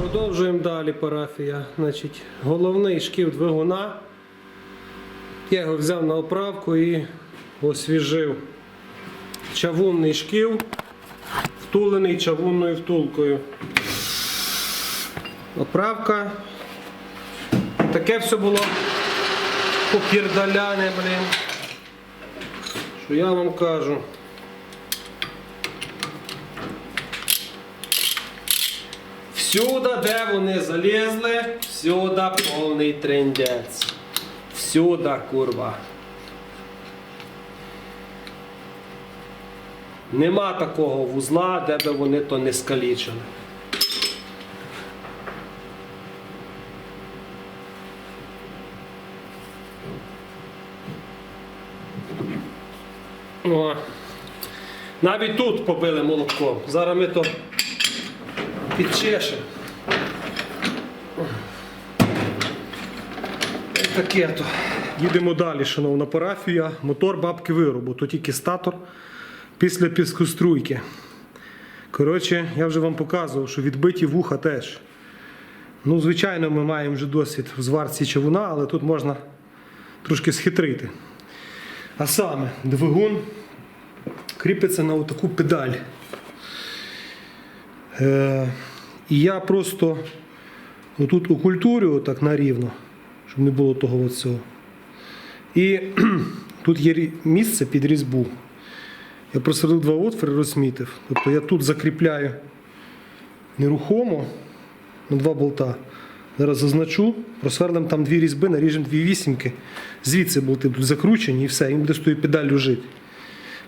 Продовжуємо далі парафія. Значить, головний шків двигуна. Я його взяв на оправку і освіжив. Чавунний шків, втулений чавунною втулкою. Оправка. Таке все було попірдаляне, блін. Що я вам кажу. Всюди, де вони залізли, всюди повний трендець. Всюди, курва. Нема такого вузла, де би вони то не скалічили. О. Навіть тут побили молотком. Зараз ми то підчешемо. Таке то. Їдемо далі, шановна парафія. Мотор бабки виробу. Тут тільки статор після піскоструйки. Коротше, я вже вам показував, що відбиті вуха теж. Ну, звичайно, ми маємо вже досвід в зварці човуна, але тут можна трошки схитрити. А саме, двигун кріпиться на таку педаль. Е, і я просто отут окультурюю так на рівно, щоб не було того от цього. І тут є місце під різьбу. Я просверлив два отвори, розмітив. Тобто я тут закріпляю нерухомо на два болта. Зараз зазначу, просверлим там дві різьби, наріжемо дві вісімки. Звідси будуть закручені і все, він буде з тою педаллю жити.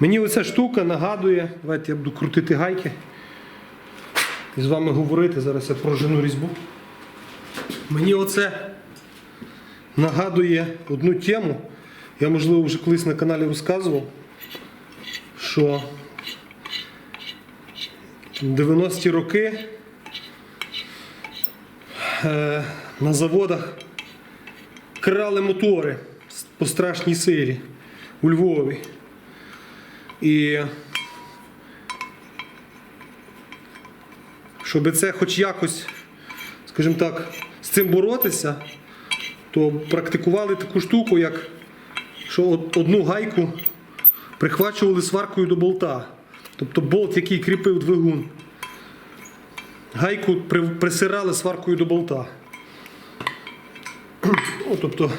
Мені оця штука нагадує, давайте я буду крутити гайки і з вами говорити. Зараз я прожену різьбу. Мені оце нагадує одну тему. Я, можливо, вже колись на каналі розказував, що 90-ті роки на заводах крали мотори по страшній силі у Львові. І щоб це хоч якось, скажімо так, з цим боротися, то практикували таку штуку, як що одну гайку прихвачували сваркою до болта. Тобто болт, який кріпив двигун. Гайку присирали сваркою до болта. Ну, тобто,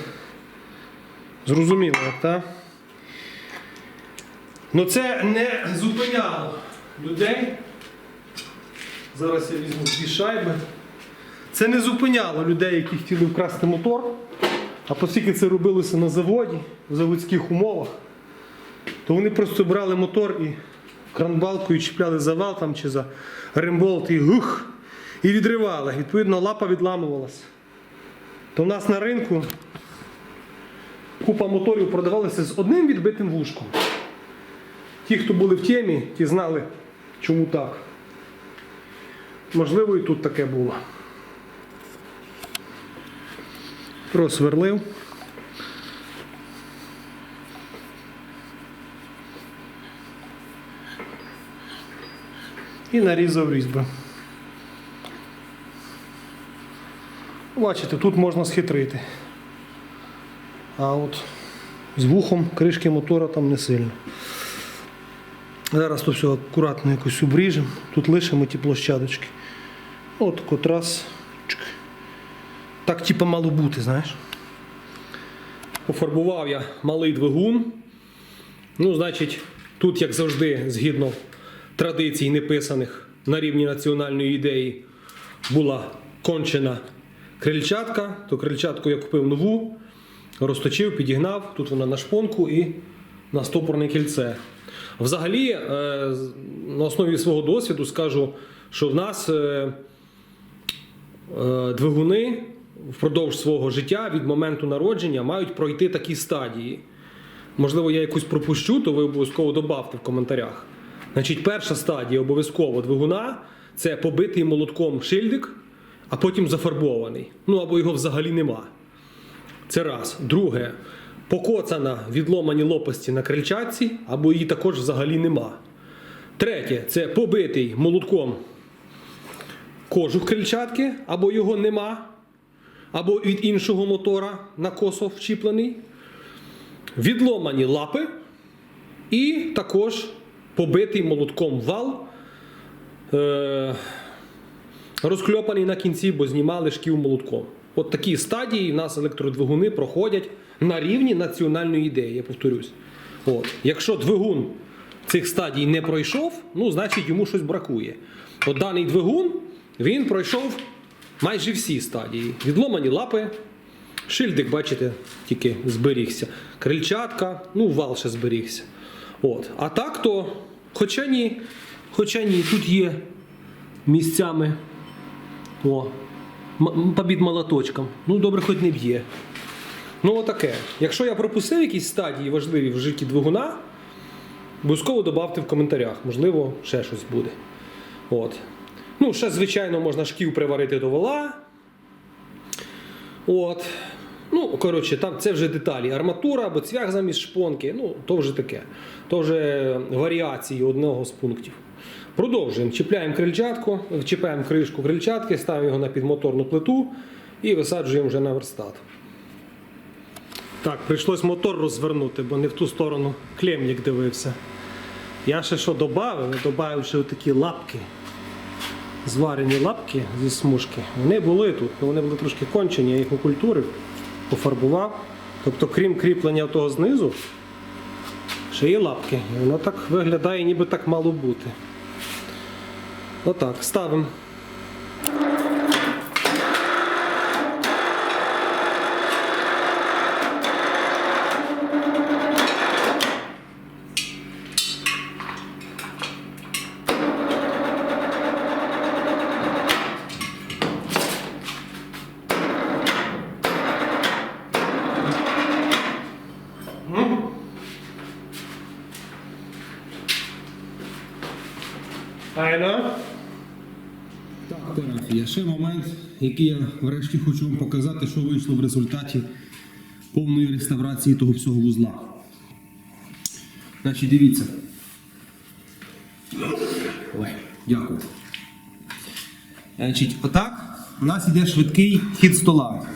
зрозуміло, так? Ну це не зупиняло людей. Зараз я візьму дві шайби. Це не зупиняло людей, які хотіли вкрасти мотор. А оскільки це робилося на заводі, в заводських умовах, то вони просто брали мотор і кранбалкою чіпляли за вал там чи за ремболт і гух, і відривали. Відповідно, лапа відламувалася. То в нас на ринку купа моторів продавалися з одним відбитим вушком. Ті, хто були в темі, ті знали, чому так. Можливо, і тут таке було. Просверлив. І нарізав різьби. Бачите, тут можна схитрити. А от з вухом кришки мотора там не сильно. Зараз то все акуратно якось обріжемо. Тут лишимо ті площадочки. От от раз. Так типу мало бути, знаєш. Пофарбував я малий двигун. Ну, значить, тут, як завжди, згідно традицій неписаних на рівні національної ідеї, була кончена крильчатка. То крильчатку я купив нову, розточив, підігнав. Тут вона на шпонку і на стопорне кільце. Взагалі, е, на основі свого досвіду скажу, що в нас е, е, двигуни впродовж свого життя від моменту народження мають пройти такі стадії. Можливо, я якусь пропущу, то ви обов'язково добавте в коментарях. Значить, перша стадія обов'язково двигуна це побитий молотком шильдик, а потім зафарбований. Ну або його взагалі нема. Це раз. Друге, покоцана відломані лопасті на крильчатці, або її також взагалі нема. Третє це побитий молотком кожух крильчатки, або його нема, або від іншого мотора на косо вчіплений. Відломані лапи, і також побитий молотком вал. Е- розкльопаний на кінці, бо знімали шків молотком. От такі стадії в нас електродвигуни проходять на рівні національної ідеї, я повторюсь. От. Якщо двигун цих стадій не пройшов, ну, значить йому щось бракує. От даний двигун він пройшов майже всі стадії. Відломані лапи, шильдик, бачите, тільки зберігся. Крильчатка, ну, вал ще зберігся. От. А так то, хоча ні, хоча ні, тут є місцями о, побід молоточком. Ну, добре, хоч не б'є. Ну, отаке. Якщо я пропустив якісь стадії важливі в житті двигуна, обов'язково додавте в коментарях. Можливо, ще щось буде. От. Ну, ще, звичайно, можна шків приварити до вола. От. Ну, коротше, там це вже деталі. Арматура або цвях замість шпонки. Ну, то вже таке. То вже варіації одного з пунктів. Продовжуємо. Чіпляємо крильчатку, чіпляємо кришку крильчатки, ставимо його на підмоторну плиту і висаджуємо вже на верстат. Так, прийшлось мотор розвернути, бо не в ту сторону клемник дивився. Я ще що додав? Додав ще такі лапки. Зварені лапки зі смужки. Вони були тут, але вони були трошки кончені, я їх окультурив, пофарбував. Тобто, крім кріплення того знизу, ще є лапки. І воно так виглядає, ніби так мало бути. Отак, ставимо. Айно. Так, Парафія. Ще момент, який я врешті хочу вам показати, що вийшло в результаті повної реставрації того всього вузла. Значить, дивіться. Ой, дякую. Значить, отак у нас йде швидкий хід стола.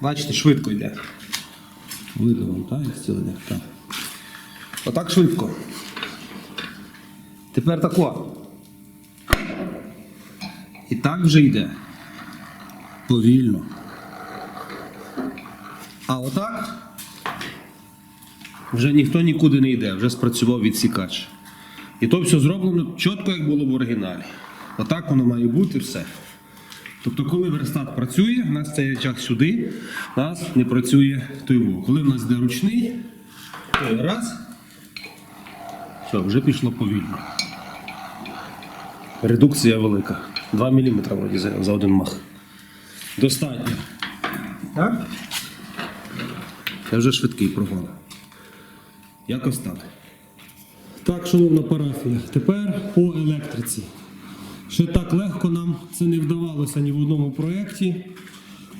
Бачите, швидко йде. Видно вам, так? Так. Отак швидко. Тепер тако. І так вже йде. Повільно. А отак вже ніхто нікуди не йде, вже спрацював відсікач. І то все зроблено чітко, як було в оригіналі. Отак воно має бути все. Тобто, коли верстат працює, у нас цей час сюди, у нас не працює той. Коли в нас йде ручний, то раз. Все, вже пішло повільно. Редукція велика. 2 мм вроді за, за один мах. Достатньо. Так? Це вже швидкий прогон. Якось так. Так, шановна парафія, тепер по електриці. Ще так легко нам це не вдавалося ні в одному проєкті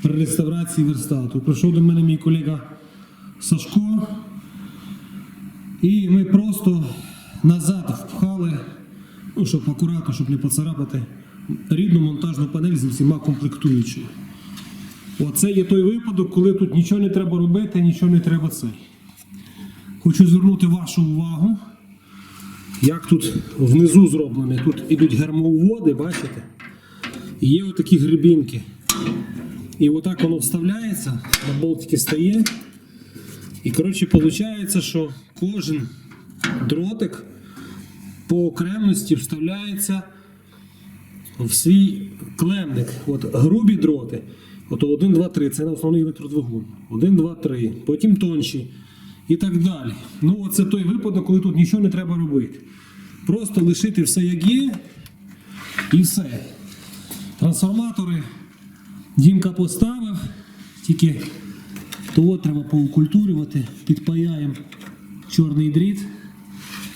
при реставрації верстату. Прийшов до мене мій колега Сашко, і ми просто назад впхали, ну, щоб акуратно, щоб не поцарапати, рідну монтажну панель зі всіма комплектуючими. Оце є той випадок, коли тут нічого не треба робити, нічого не треба цей. Хочу звернути вашу увагу. Як тут внизу зроблене, тут ідуть гермоуводи, бачите? І є отакі грибінки. І отак воно вставляється, на болтики стає. І коротше, виходить, що кожен дротик по окремості вставляється в свій клемник. От грубі дроти. От 1, 2, 3, це на основний електродвигун. 1, 2, 3, потім тонші і так далі. Ну, оце той випадок, коли тут нічого не треба робити. Просто лишити все як є і все. Трансформатори Дімка поставив, тільки того треба поукультурювати, підпаяємо чорний дріт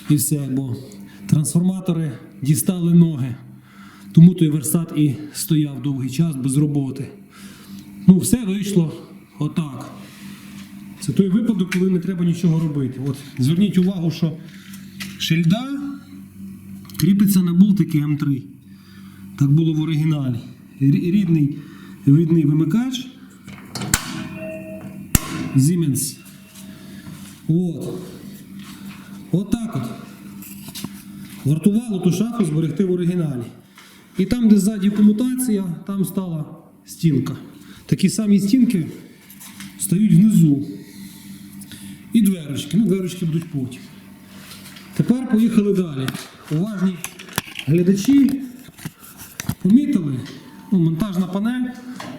і все, бо трансформатори дістали ноги. Тому той верстат і стояв довгий час без роботи. Ну, все вийшло отак. Це той випадок, коли не треба нічого робити. От зверніть увагу, що шильда кріпиться на болтики М3. Так було в оригіналі. Рідний рідний вимикач. Siemens. От. От так от. Вартувало ту шафу зберегти в оригіналі. І там, де ззаді комутація, там стала стінка. Такі самі стінки стають внизу. І дверочки. Ну, дверочки будуть потім. Тепер поїхали далі. Уважні глядачі помітили. Ну, монтажна панель,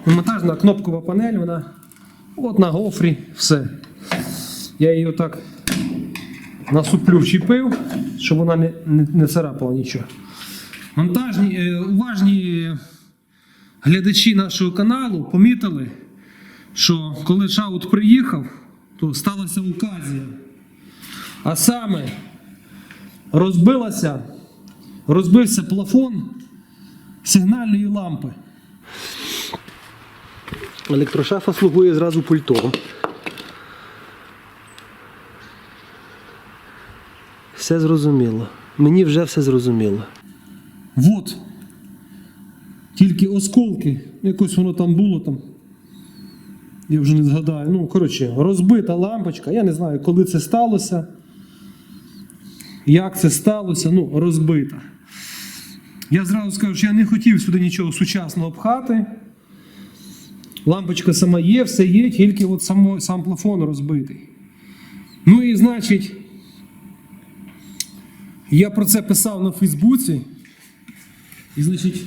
ну, монтажна кнопкова панель, вона от на гофрі, все. Я її отак насуплю вчепив, щоб вона не, не, не царапала нічого. Монтажні, е, уважні глядачі нашого каналу помітили, що коли Шаут приїхав, то сталася оказія. А саме розбилася, розбився плафон сигнальної лампи. Електрошафа слугує зразу пультом. Все зрозуміло. Мені вже все зрозуміло. Вот. Тільки осколки. Якось воно там було там. Я вже не згадаю. Ну, коротше, розбита лампочка. Я не знаю, коли це сталося. Як це сталося, ну, розбита. Я зразу скажу, що я не хотів сюди нічого сучасного пхати. Лампочка сама є, все є, тільки от само, сам плафон розбитий. Ну і значить, я про це писав на Фейсбуці. І, значить,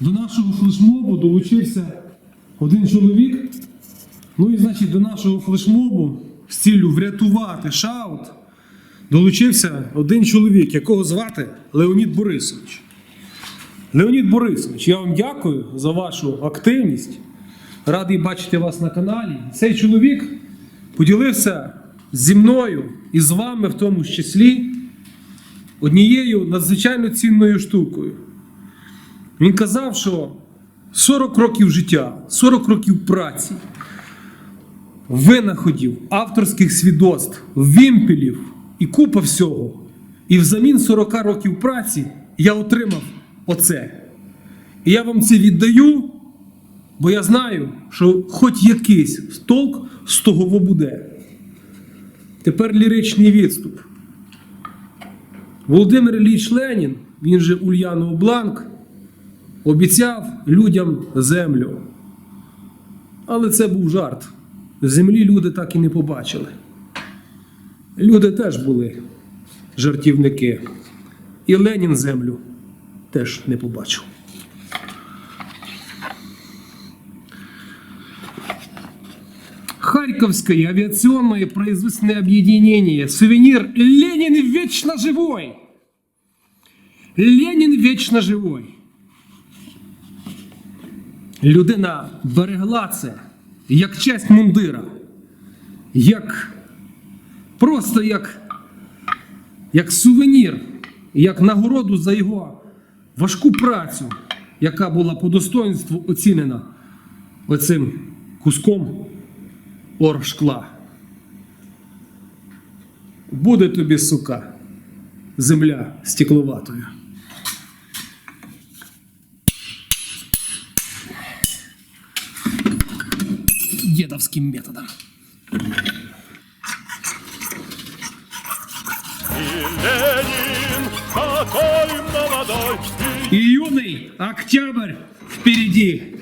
до нашого флешмобу долучився один чоловік. Ну і, значить, до нашого флешмобу з ціллю врятувати шаут долучився один чоловік, якого звати Леонід Борисович. Леонід Борисович, я вам дякую за вашу активність. Радий бачити вас на каналі. Цей чоловік поділився зі мною і з вами в тому числі однією надзвичайно цінною штукою. Він казав, що 40 років життя, 40 років праці, винаходів, авторських свідоцтв, вімпелів і купа всього. І взамін 40 років праці я отримав оце. І я вам це віддаю, бо я знаю, що хоч якийсь толк з того буде. Тепер ліричний відступ. Володимир Ілліч Ленін, він же Ульянов Бланк, обіцяв людям землю. Але це був жарт. Землі люди так і не побачили. Люди теж були жартівники. І Ленін землю теж не побачив. Харьковское авиационное производственное объединение. Сувенир «Ленин вечно живой». Ленін вічно живой. Людина берегла це як честь мундира, як просто як, як сувенір, як нагороду за його важку працю, яка була по достоинству оцінена оцим куском оргшкла. Буде тобі, сука, земля стекловатою. Дедовским методом. И юный октябрь впереди.